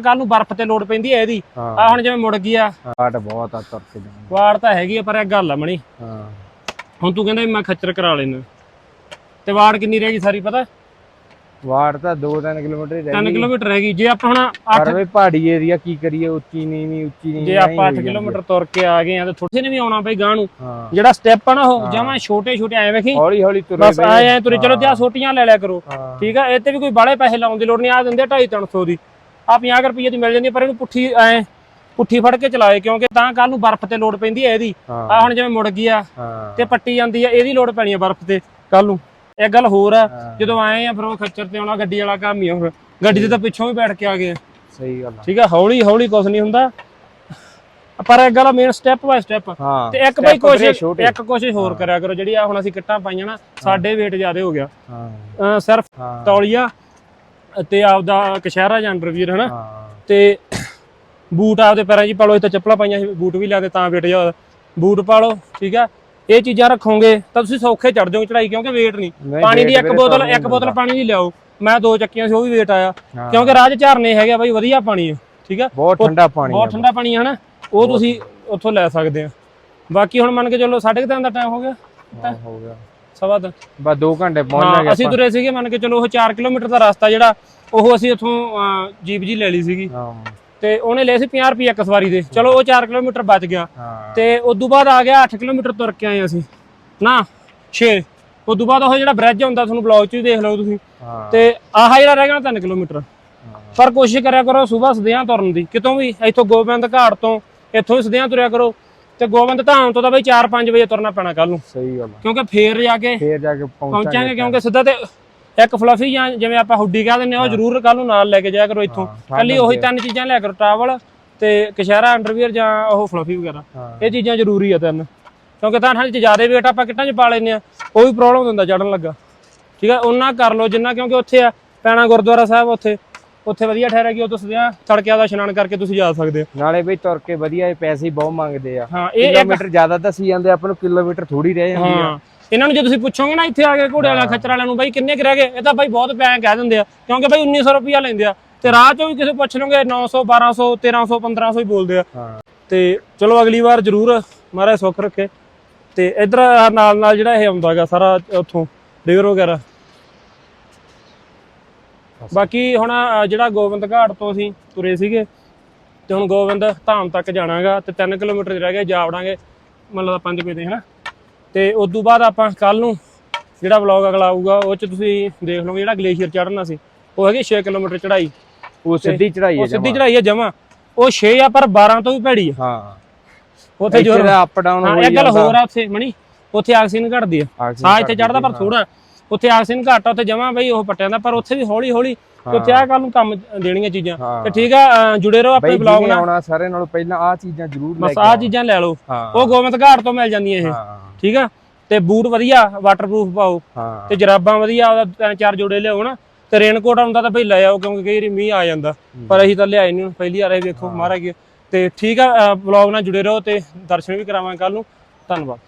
ਕੱਲ ਨੂੰ ਬਰਫ਼ ਤੇ ਲੋਡ ਪੈਂਦੀ ਹੈ ਇਹਦੀ। ਆ ਹੁਣ ਜਿਵੇਂ ਮੁੜ ਗਈ ਆ। ਹਾਟ ਬਹੁਤ ਆ ਤੁਰ ਕੇ ਜਾਣਾ। ਤਾਂ ਹੈਗੀ ਆ ਪਰ ਇਹ ਗੱਲ ਆ ਮਣੀ। ਹਾਂ। ਹੁਣ ਤੂੰ ਕਹਿੰਦਾ ਵੀ ਮੈਂ ਖੱਚਰ ਕਰਾ ਲੈਣਾ ਤੇ ਵਾੜ ਕਿੰਨੀ ਰਹਿ ਗਈ ਸਾਰੀ ਪਤਾ? ਵਾਟ ਤਾਂ 2-3 ਕਿਲੋਮੀਟਰ ਹੀ ਰਹਿ 3 ਗਈ। ਕਿਲੋਮੀਟਰ ਰਹਿ ਗਈ। ਜੇ ਆਪਾਂ ਹੁਣ 8 ਪਰ ਵੀ ਪਹਾੜੀ ਏਰੀਆ ਕੀ ਕਰੀਏ ਉੱਚੀ ਨਹੀਂ ਨਹੀਂ ਉੱਚੀ ਨਹੀਂ ਜੇ ਆਪਾਂ 8 ਕਿਲੋਮੀਟਰ ਤੁਰ ਕੇ ਆ ਗਏ ਆ ਤੇ ਥੋੜੇ ਨੇ ਵੀ ਆਉਣਾ ਬਈ ਗਾਂ ਨੂੰ। ਹਾਂ। ਜਿਹੜਾ ਸਟੈਪ ਆ ਨਾ ਉਹ। ਜਮਾਂ ਛੋਟੇ ਛੋਟੇ ਐ ਵੇਖੀ। ਹੌਲੀ ਹੌਲੀ ਤੁਰੇ ਬਸ ਆਏ ਐ ਤੁਰੇ ਚਲੋ ਤੇ ਆ ਛੋਟੀਆਂ ਲੈ ਲਿਆ ਕਰੋ। ਹਾਂ। ਠੀਕ ਆ ਇਹ ਤੇ ਵੀ ਕੋਈ ਬਾਲੇ ਪੈਸੇ ਲਾਉਣ ਦੀ ਲੋੜ ਨਹੀਂ ਆ ਦਿੰਦੇ 2.5 300 ਦੀ। ਆ 50 ਰੁਪਏ ਦੀ ਮਿਲ ਜਾਂਦੀ ਪਰ ਇਹਨੂੰ ਪੁੱਠੀ ਐ ਪੁੱਠੀ ਫੜ ਕੇ ਚਲਾਏ ਕਿਉਂਕਿ ਤਾਂ ਕੱਲ ਨੂੰ ਬਰਫ਼ ਤੇ ਲੋਡ ਪੈਂਦੀ ਐ ਇਹਦੀ। ਆ ਹੁਣ ਜਿਵੇਂ ਮੁੜ ਗਈ ਆ ਤੇ ਪੱਟੀ ਜਾਂਦੀ ਆ ਇਹਦੀ ਲੋਡ ਪੈਣੀ ਆ ਬਰਫ਼ ਤੇ ਕੱਲ ਨੂੰ। ਇਹ ਗੱਲ ਹੋਰ ਆ ਜਦੋਂ ਆਏ ਆ ਫਿਰ ਉਹ ਖੱਚਰ ਤੇ ਆਉਣਾ ਗੱਡੀ ਵਾਲਾ ਕੰਮ ਹੀ ਆ ਫਿਰ। ਗੱਡੀ ਤੇ ਤਾਂ ਪਿੱਛੋਂ ਵੀ ਬੈਠ ਕੇ ਆ ਗਏ ਸਹੀ ਗੱਲ ਠੀਕ ਆ ਹੌਲੀ ਹੌਲੀ ਕੁਝ ਨਹੀਂ ਹੁੰਦਾ। ਪਰ ਇਹ ਗੱਲ ਮੇਨ ਸਟੈਪ ਬਾਈ ਸਟੈਪ ਤੇ ਇੱਕ ਬਈ ਕੋਸ਼ਿਸ਼। ਇੱਕ ਕੋਸ਼ਿਸ਼ ਹੋਰ ਕਰਿਆ ਕਰੋ ਜਿਹੜੀ ਆ ਹੁਣ ਅਸੀਂ ਕਿੱਟਾਂ ਪਾਈਆਂ ਨਾ ਸਾਡੇ weight ਜ਼ਿਆਦਾ ਹੋ ਗਿਆ। ਹਾਂ। ਸਿਰਫ ਤੌਲੀਆ ਤੇ ਆਪਦਾ ਕਸ਼ਹਿਰਾ ਜਾਂ ਅੰਡਰਵੀਅਰ ਹਨਾ? ਹਾਂ। ਤੇ ਬੂਟ ਆਪਦੇ ਪੈਰਾਂ 'ਚ ਹੀ ਪਾ ਲਓ ਇਹ ਤਾਂ ਚੱਪਲਾਂ ਪਾਈਆਂ ਸੀ ਬੂਟ ਵੀ ਲਿਆਦੇ ਤਾਂ weight ਜ਼ਿਆਦਾ ਬੂਟ ਪਾ ਲਓ ਠੀਕ ਆ? ਇਹ ਚੀਜ਼ਾਂ ਰੱਖੋਗੇ ਤਾਂ ਤੁਸੀਂ ਸੌਖੇ ਚੜ ਜਾਓਗੇ ਚੜਾਈ ਕਿਉਂਕਿ weight ਨਹੀਂ। ਪਾਣੀ ਦੀ ਇੱਕ ਬੋਤਲ ਇੱਕ ਬੋਤਲ ਪਾਣੀ ਦੀ ਲਿਆਓ। ਮੈਂ ਦੋ ਚੱਕੀਆਂ ਸੀ ਉਹ ਵੀ weight ਆਇਆ। ਹਾਂ। ਕਿਉਂਕਿ 'ਚ ਝਰਨੇ ਹੈਗੇ ਬਾਈ ਵਧੀਆ ਪਾਣੀ ਹੈ ਠੀਕ ਆ? ਬਹੁਤ ਠੰਡਾ ਪਾਣੀ ਬਹੁਤ ਠੰਡਾ ਪਾਣੀ ਹੈ ਨਾ ਉਹ ਤੁਸੀਂ ਉੱਥੋਂ ਲੈ ਸਕਦੇ ਆ। ਬਾਕੀ ਹੁਣ ਮੰਨ ਕੇ ਚੱਲੋ 3:30 ਦਾ ਟਾਈਮ ਹੋ ਗਿਆ। ਹਾਂ, ਹੋ ਗਿਆ। ਸਵਾ ਦਾ। ਬਸ 2 ਘੰਟੇ ਪਹੁੰਚ ਜਾਗੇ ਅਸੀਂ ਤੁਰੇ ਸੀਗੇ ਮੰਨ ਕੇ ਚਲੋ ਉਹ 4 ਕਿਲੋਮੀਟਰ ਦਾ ਰਸਤਾ ਜਿਹੜਾ ਉਹ ਅਸੀਂ ਅਹ, ਜੀਪ ਜੀ ਲੈ ਲਈ ਸੀਗੀ। ਹਾਂ। ਤੇ ਉਹਨੇ ਲਏ ਸੀ 50 ਰੁਪਏ ਇੱਕ ਸਵਾਰੀ ਦੇ। ਚਲੋ ਉਹ 4 ਕਿਲੋਮੀਟਰ ਬਚ ਗਿਆ। ਤੇ ਉਦੋਂ ਬਾਅਦ ਆ ਗਿਆ 8 ਕਿਲੋਮੀਟਰ ਤੁਰ ਕੇ ਆਏ ਅਸੀਂ। ਨਾ 6 ਉਦੋਂ ਬਾਅਦ ਉਹ ਜਿਹੜਾ ਬ੍ਰਿਜ ਹੁੰਦਾ ਤੁਹਾਨੂੰ ਬਲੌਗ 'ਚ ਵੀ ਦੇਖ ਲਓ ਤੁਸੀਂ। ਤੇ ਆਹ ਜਿਹੜਾ ਰਹਿ ਗਿਆ 3 ਕਿਲੋਮੀਟਰ। ਪਰ ਕੋਸ਼ਿਸ਼ ਕਰਿਆ ਕਰੋ ਸਵੇਰ ਸਦਿਆਂ ਤੁਰਨ ਦੀ। ਕਿਤੋਂ ਵੀ ਇੱਥੋਂ ਗੋਬਿੰਦ ਘਾਟ ਤੋਂ ਇੱਥੋਂ ਸਦਿਆਂ ਤੁਰਿਆ ਕਰੋ। ਤੇ ਗੋਬਿੰਦ ਧਾਮ ਤੋਂ ਤਾਂ ਬਈ 4-5 ਵਜੇ ਤੁਰਨਾ ਪੈਣਾ ਕੱਲ ਨੂੰ। ਸਹੀ ਗੱਲ ਆ। ਕਿਉਂਕਿ ਫੇਰ ਜਾ ਕੇ ਫੇਰ ਜਾ ਕੇ ਪਹੁੰਚਾਂਗੇ ਕਿਉਂਕਿ ਸਿੱਧਾ ਤੇ ਇੱਕ ਫਲਫੀ ਜਾਂ ਜਿਵੇਂ ਆਪਾਂ ਹੁੱਡੀ ਕਹਿ ਆ ਉਹ ਜ਼ਰੂਰ ਕੱਲ ਨੂੰ ਨਾਲ ਲੈ ਕੇ ਜਾਇਆ ਕਰੋ ਇੱਥੋਂ। ਹਾਂ, ਕੱਲੀ ਉਹੀ ਹੁੰਦੀ ਤਿੰਨ ਚੀਜ਼ਾਂ ਲਿਆ ਕਰੋ ਟਾਵਲ ਤੇ ਕਸ਼ਹਿਰਾ ਅੰਡਰਵੀਅਰ ਜਾਂ ਉਹ ਫਲਫੀ ਵਗੈਰਾ। ਹਾਂ। ਇਹ ਚੀਜ਼ਾਂ ਜ਼ਰੂਰੀ ਆ ਤਿੰਨ। ਕਿਉਂਕਿ ਤਾਂ 'ਚ ਜ਼ਿਆਦਾ ਵੇਟ ਆਪਾਂ ਕਿੱਟਾਂ 'ਚ ਪਾ ਲੈਂਦੇ ਆ ਉਹ ਵੀ ਪ੍ਰੋਬਲਮ ਦਿੰਦਾ ਚੜਨ ਲੱਗਾ। ਠੀਕ ਆ ਉਹਨਾਂ ਕਰ ਲਓ ਜਿੰਨਾ ਕਿਉਂਕਿ ਉੱਥੇ ਆ ਪੈਣਾ ਗੁਰਦੁਆਰਾ ਸਾਹਿਬ ਉੱਥੇ। ਉੱਥੇ ਵਧੀਆ ਠਹਿਰ ਗਈ ਉਹ ਤੋਂ ਸਦਿਆਂ ਤੜਕਿਆ ਦਾ ਇਸ਼ਨਾਨ ਕਰਕੇ ਤੁਸੀਂ ਜਾ ਸਕਦੇ ਹੋ। ਨਾਲੇ ਵੀ ਤੁਰ ਕੇ ਵਧੀਆ ਇਹ ਪੈਸੇ ਹੀ ਬਹੁਤ ਮੰਗਦੇ ਆ। ਹਾਂ ਇਹ ਕਿਲੋਮੀਟਰ ਜ਼ਿਆਦਾ ਦੱਸੀ ਜਾਂਦੇ ਆਪਾਂ ਨੂੰ ਕਿਲੋਮੀਟਰ ਥੋੜੀ ਰਹਿ ਜਾਂਦੀ ਆ। ਇਹਨਾਂ ਨੂੰ ਜੇ ਤੁਸੀਂ ਪੁੱਛੋਗੇ ਨਾ ਇੱਥੇ ਆ ਕੇ ਘੋੜੇ ਵਾਲਾ ਖੱਚਰ ਵਾਲਿਆਂ ਨੂੰ ਬਾਈ ਕਿੰਨੇ ਕੁ ਰਹਿ ਗਏ? ਇਹ ਤਾਂ ਬਾਈ ਬਹੁਤ ਪੈ ਕਹਿ ਦਿੰਦੇ ਆ ਕਿਉਂਕਿ ਬਾਈ 1900 ਰੁਪਿਆ ਲੈਂਦੇ ਆ। ਤੇ ਰਾਹ ਚੋਂ ਵੀ ਕਿਸੇ ਪੁੱਛ ਲਓਗੇ 900 1200 1300 1500 ਹੀ ਬੋਲਦੇ ਆ। ਤੇ ਚਲੋ ਅਗਲੀ ਵਾਰ ਜ਼ਰੂਰ ਮਹਾਰਾਜ ਸੁੱਖ ਰੱਖੇ। ਤੇ ਇਧਰ ਨਾਲ ਨਾਲ ਜਿਹੜਾ ਇਹ ਆਉਂਦਾਗਾ ਸਾਰਾ ਉੱਥੋਂ ਰਿਵਰ ਵਗੈਰਾ। ਬਾਕੀ ਹੁਣ ਜਿਹੜਾ ਗੋਬਿੰਦ ਘਾਟ ਤੋਂ ਅਸੀਂ ਤੁਰੇ ਸੀਗੇ ਤੇ ਹੁਣ ਗੋਬਿੰਦ ਧਾਮ ਤੱਕ ਜਾਣਾਗਾ ਤੇ 3 ਕਿਲੋਮੀਟਰ ਰਹਿ ਗਏ ਜਾ ਵੜਾਂਗੇ ਮਤਲਬ 5 ਵਜੇ ਦੇ ਹਨਾ? ਤੇ ਉਸ ਤੋਂ ਬਾਅਦ ਆਪਾਂ ਕੱਲ ਨੂੰ ਜਿਹੜਾ ਵਲੌਗ ਅਗਲਾ ਆਊਗਾ ਉਹ ਚ ਤੁਸੀਂ ਦੇਖ ਲਓਗੇ ਜਿਹੜਾ ਗਲੇਸ਼ੀਅਰ ਚੜ੍ਹਨਾ ਸੀ। ਉਹ ਹੈਗੀ 6 ਕਿਲੋਮੀਟਰ ਚੜ੍ਹਾਈ। ਉਹ ਸਿੱਧੀ ਚੜਾਈ ਉਹ ਹੈ ਸਿੱਧੀ ਚੜ੍ਹਾਈ ਹੈ ਜਮਾ। ਉਹ 6 ਆ ਪਰ 12 ਤੋਂ ਵੀ ਭੈੜੀ ਆ। ਹਾਂ। ਉੱਥੇ ਜੋ ਅਪ ਡਾਊਨ ਹਾਂ ਇਹ ਗੱਲ ਹੋਰ ਆ ਉੱਥੇ ਮਣੀ ਉੱਥੇ ਆਕਸੀਜਨ ਘਟਦੀ ਆ। ਸਾਹ ਇੱਥੇ ਚੜਦਾ ਪਰ ਥੋੜਾ ਉੱਥੇ ਆਕਸੀਜਨ ਘੱਟ ਆ ਉੱਥੇ ਜਮਾ ਬਈ ਉਹ ਪੱਟਿਆਂ ਦਾ ਪਰ ਉੱਥੇ ਵੀ ਹੌਲੀ ਹੌਲੀ ਉੱਥੇ ਆ ਕੱਲ ਨੂੰ ਕੰਮ ਦੇਣੀਆਂ ਚੀਜ਼ਾਂ। ਤੇ ਠੀਕ ਆ ਜੁੜੇ ਰਹੋ ਆਪਣੇ ਬਲੌਗ ਨਾਲ। ਆਉਣਾ ਸਾਰੇ ਨਾਲੋਂ ਪਹਿਲਾਂ ਆ ਚੀਜ਼ਾਂ ਜ਼ਰੂਰ ਲੈ ਬਸ ਕੇ ਆਹ ਆਉਣਾ। ਚੀਜ਼ਾਂ ਲੈ ਲਓ। ਉਹ ਗੋਬਿੰਦ ਘਾਟ ਤੋਂ ਮਿਲ ਜਾਂਦੀਆਂ ਇਹ। ਠੀਕ ਆ? ਤੇ ਬੂਟ ਵਧੀਆ ਵਾਟਰਪ੍ਰੂਫ ਪਾਓ। ਤੇ ਜਰਾਬਾਂ ਵਧੀਆ ਉਹਦਾ ਤਿੰਨ ਚਾਰ ਜੋੜੇ ਲਿਆਓ ਨਾ। ਤੇ ਰੇਨਕੋਟ ਆਉਂਦਾ ਤਾਂ ਭਈ ਲੈ ਆਓ ਕਿਉਂਕਿ ਕਈ ਵਾਰੀ ਮੀਂਹ ਆ ਜਾਂਦਾ। ਪਰ ਅਸੀਂ ਤਾਂ ਲਿਆਏ ਨਹੀਂ ਪਹਿਲੀ ਵਾਰ ਇਹ ਵੇਖੋ ਮਹਾਰਾਜ ਤੇ ਠੀਕ ਆ ਬਲੌਗ ਨਾਲ ਜੁੜੇ ਰਹੋ ਤੇ ਦਰਸ਼ਨ ਵੀ ਕਰਾਵਾਂਗੇ ਕੱਲ ਨੂੰ। ਧੰਨਵਾਦ।